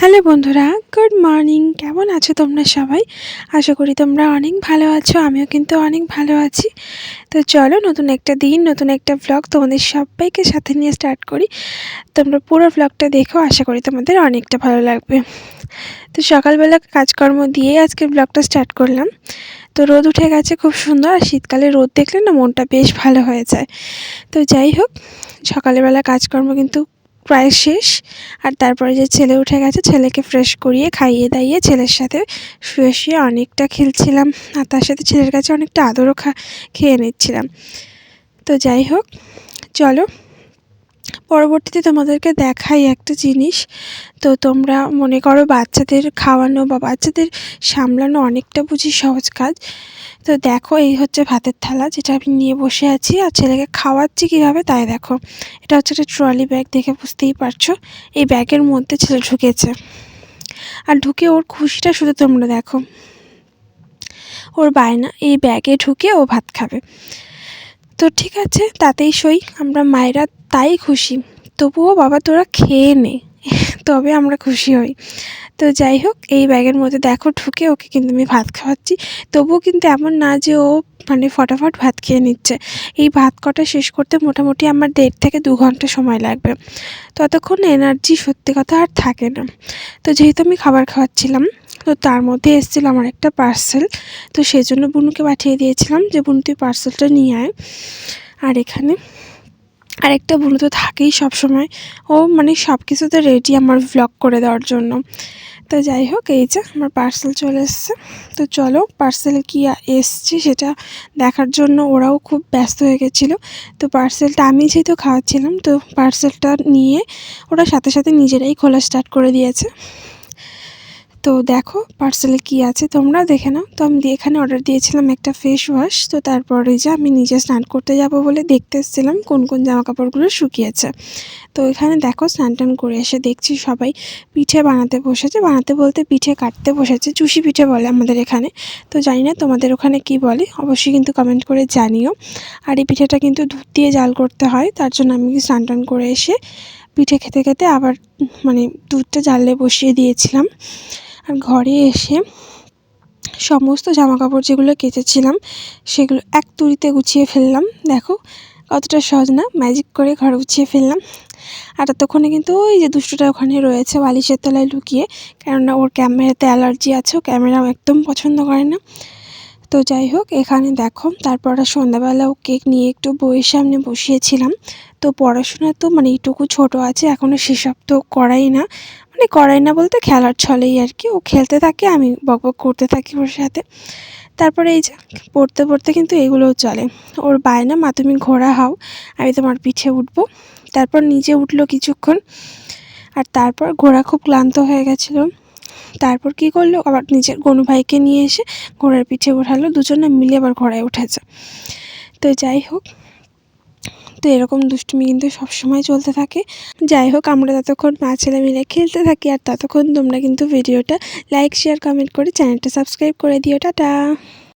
Hello বন্ধুরা, good morning. কেমন আছো তোমরা সবাই? আশা করি তোমরা অনেক ভালো আছো, আমিও কিন্তু অনেক ভালো আছি। তো চলো নতুন একটা দিন, নতুন একটা ব্লগ তোমাদের সবাইকে সাথে নিয়ে স্টার্ট করি। তোমরা পুরো ব্লগটা দেখো, আশা করি তোমাদের অনেকটা ভালো লাগবে। তো সকালবেলা কাজকর্ম দিয়ে আজকে ব্লগটা স্টার্ট করলাম। তো রোদ উঠে গেছে, খুব সুন্দর। আর শীতকালে রোদ দেখলে না মনটা বেশ ভালো হয়ে যায়। তো যাই হোক সকালবেলা কাজকর্ম কিন্তু প্রায় শেষ। আর তারপরে যে ছেলে উঠে গেছে, ছেলেকে ফ্রেশ করিয়ে খাইয়ে দাইয়ে ছেলের সাথে শুয়ে শুয়ে অনেকটা খেলছিলাম। আর তার সাথে ছেলের কাছে অনেকটা আদরও খা, খেয়ে নিচ্ছিলাম। তো যাই হোক, চলো পরবর্তীতে তোমাদেরকে দেখাই একটা জিনিস। তো তোমরা মনে করো বাচ্চাদের খাওয়ানো বা বাচ্চাদের সামলানো অনেকটা বুঝি সহজ কাজ। তো দেখো এই হচ্ছে ভাতের থালা যেটা আমি নিয়ে বসে আছি আর ছেলেকে খাওয়াচ্ছি কীভাবে তাই দেখো। এটা হচ্ছে একটা ট্রলি ব্যাগ দেখে বুঝতেই পারছ। এই ব্যাগের মধ্যে ছেলে ঢুকেছে। আর ঢুকে ওর খুশিটা শুধু তোমরা দেখো। ওর বায়না, এই ব্যাগে ঢুকে ও ভাত খাবে। তো ঠিক আছে, তাতেই সই। আমরা মায়েরা তাই খুশি। তবুও বাবা তোরা খেয়ে নে, তবে আমরা খুশি হই। তো যাই হোক, এই ব্যাগের মধ্যে দেখো ঢুকে ওকে কিন্তু আমি ভাত খাওয়াচ্ছি। তবুও কিন্তু এমন না যে ও মানে ফটাফট ভাত খেয়ে নিচ্ছে। এই ভাত কটা শেষ করতে মোটামুটি আমার দেড় থেকে দু ঘণ্টা সময় লাগবে। ততক্ষণ এনার্জি সত্যি কথা আর থাকে না। তো যেহেতু আমি খাবার খাওয়াচ্ছিলাম তো তার মধ্যে এসেছিল আমার একটা পার্সেল তো সেই জন্য বুনুকে পাঠিয়ে দিয়েছিলাম যে, বুনু, তুই পার্সেলটা নিয়ে আয়। আর এখানে আরেকটা বুনু তো থাকেই সবসময়। ও মানে সব কিছুতে রেডি আমার ভ্লগ করে দেওয়ার জন্য। তো যাই হোক, এই যে আমার পার্সেল চলে এসছে। তো চলো পার্সেল কি এসছে সেটা দেখার জন্য ওরাও খুব ব্যস্ত হয়ে গেছিল। তো পার্সেলটা আমি যেহেতু খাওয়াচ্ছিলাম, তো পার্সেলটা নিয়ে ওরা সাথে সাথে নিজেরাই খোলা স্টার্ট করে দিয়েছে। তো দেখো পার্সেলে কি আছে তোমরা দেখে নাও। তো আমি এখানে অর্ডার দিয়েছিলাম একটা ফেস ওয়াশ তো তারপরে যে আমি নিজে স্নান করতে যাব বলে দেখতে এসেছিলাম কোন কোন জামা কাপড়গুলো শুকিয়েছে। তো এখানে দেখো স্নান টান করে এসে দেখছি সবাই পিঠে বানাতে বসেছে। বানাতে বলতে পিঠে কাটতে বসেছে, চুষি পিঠে বলে আমাদের এখানে। তো জানি না তোমাদের ওখানে কি বলে, অবশ্যই কিন্তু কমেন্ট করে জানিও। আর এই পিঠেটা কিন্তু দুধ দিয়ে জাল করতে হয়, তার জন্য আমি স্নান টান করে এসে পিঠে খেতে খেতে আবার মানে দুধটা জালে বসিয়ে দিয়েছিলাম। আর ঘরে এসে সমস্ত জামা কাপড় যেগুলো কেচেছিলাম, সেগুলো এক তুড়িতে গুছিয়ে ফেললাম। দেখো, কতটা সহজ না? ম্যাজিক করে ঘরে গুছিয়ে ফেললাম। আর ততক্ষণে কিন্তু ওই যে দুষ্টটা ওখানে রয়েছে বালিশের তলায় লুকিয়ে, কেননা ওর ক্যামেরাতে অ্যালার্জি আছে, ও ক্যামেরা একদম পছন্দ করে না। তো যাই হোক, এখানে দেখো, তারপর সন্ধ্যাবেলা ও কেক নিয়ে একটু বইয়ের সামনে বসিয়েছিলাম। তো পড়াশোনা তো মানে এইটুকু ছোট আছে এখনও সেসব তো করাই না। মানে করাই না বলতে খেলার ছলেই আর কি। ও খেলতে থাকে, আমি বক বক করতে থাকি ওর সাথে। তারপরে এই যে পড়তে পড়তে কিন্তু এগুলোও চলে। ওর বায়না মা, তুমি ঘোড়া হাও, আমি তোমার পিঠে উঠবো। তারপর নিজে উঠল কিছুক্ষণ, আর তারপর ঘোড়া খুব ক্লান্ত হয়ে গেছিল। তারপর কি করল? আবার নিজের গনু ভাইকে নিয়ে এসে ঘোড়ার পিঠে ওঠালো। দুজনে মিলে আবার ঘোড়ায় উঠেছে। তো যাই হোক তো এরকম দুষ্টুমি কিন্তু সবসময় চলতে থাকে। যাই হোক, আমরা ততক্ষণ মা ছেলে মিলে খেলতে থাকি আর ততক্ষণ তোমরা কিন্তু ভিডিওটা লাইক শেয়ার কমেন্ট করে চ্যানেলটা সাবস্ক্রাইব করে দিও। টাটা!